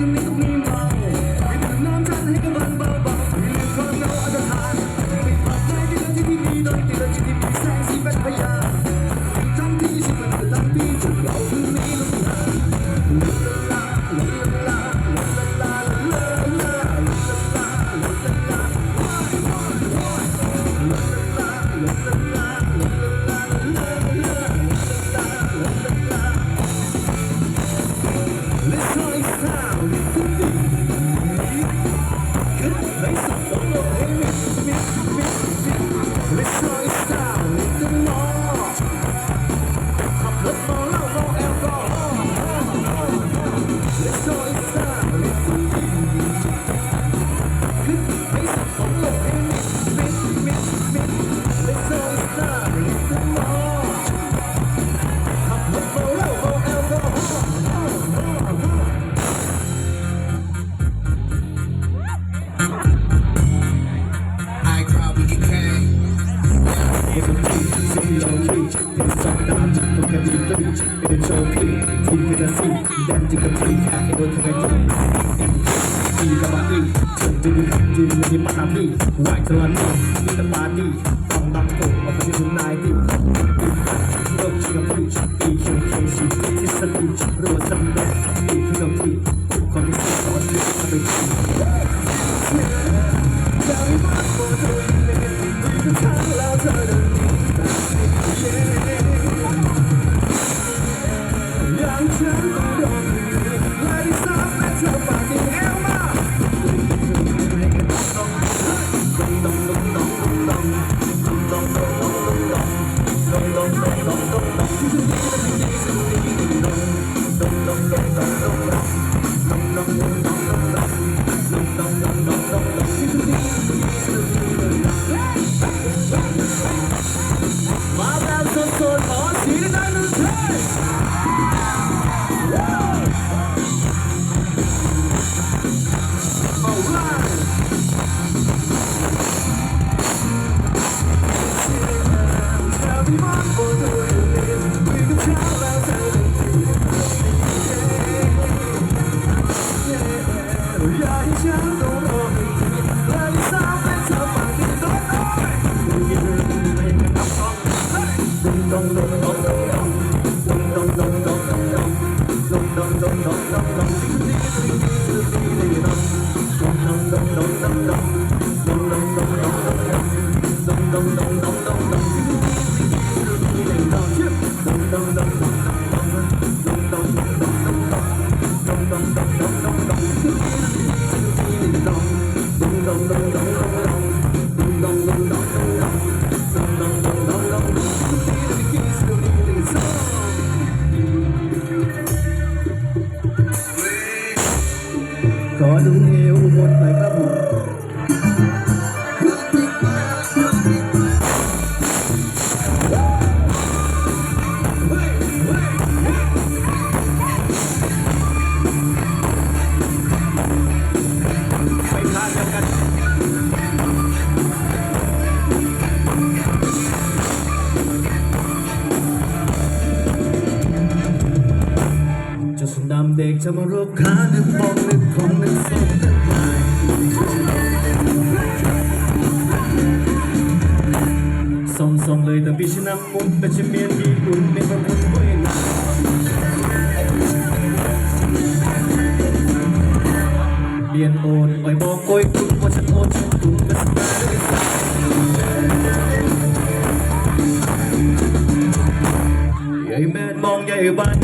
you make me. ที่กับมันดีดีดีดีมันดีไหวตลอด dum dum dum ขอดูเอว จะมารบขาหนึกมองหนึกคงหนึกสองนึกหายส่องส่งเลยแต่พี่ชนะมุนแต่จะเมียนมีอุ่นในพระพุทธไว้นานเรียนโอนอ่อยบอกโกยคุณว่าฉันโอนฉันคุณก็สบายด้วยซ้ำใหญ่แม่มองใหญ่บ้าน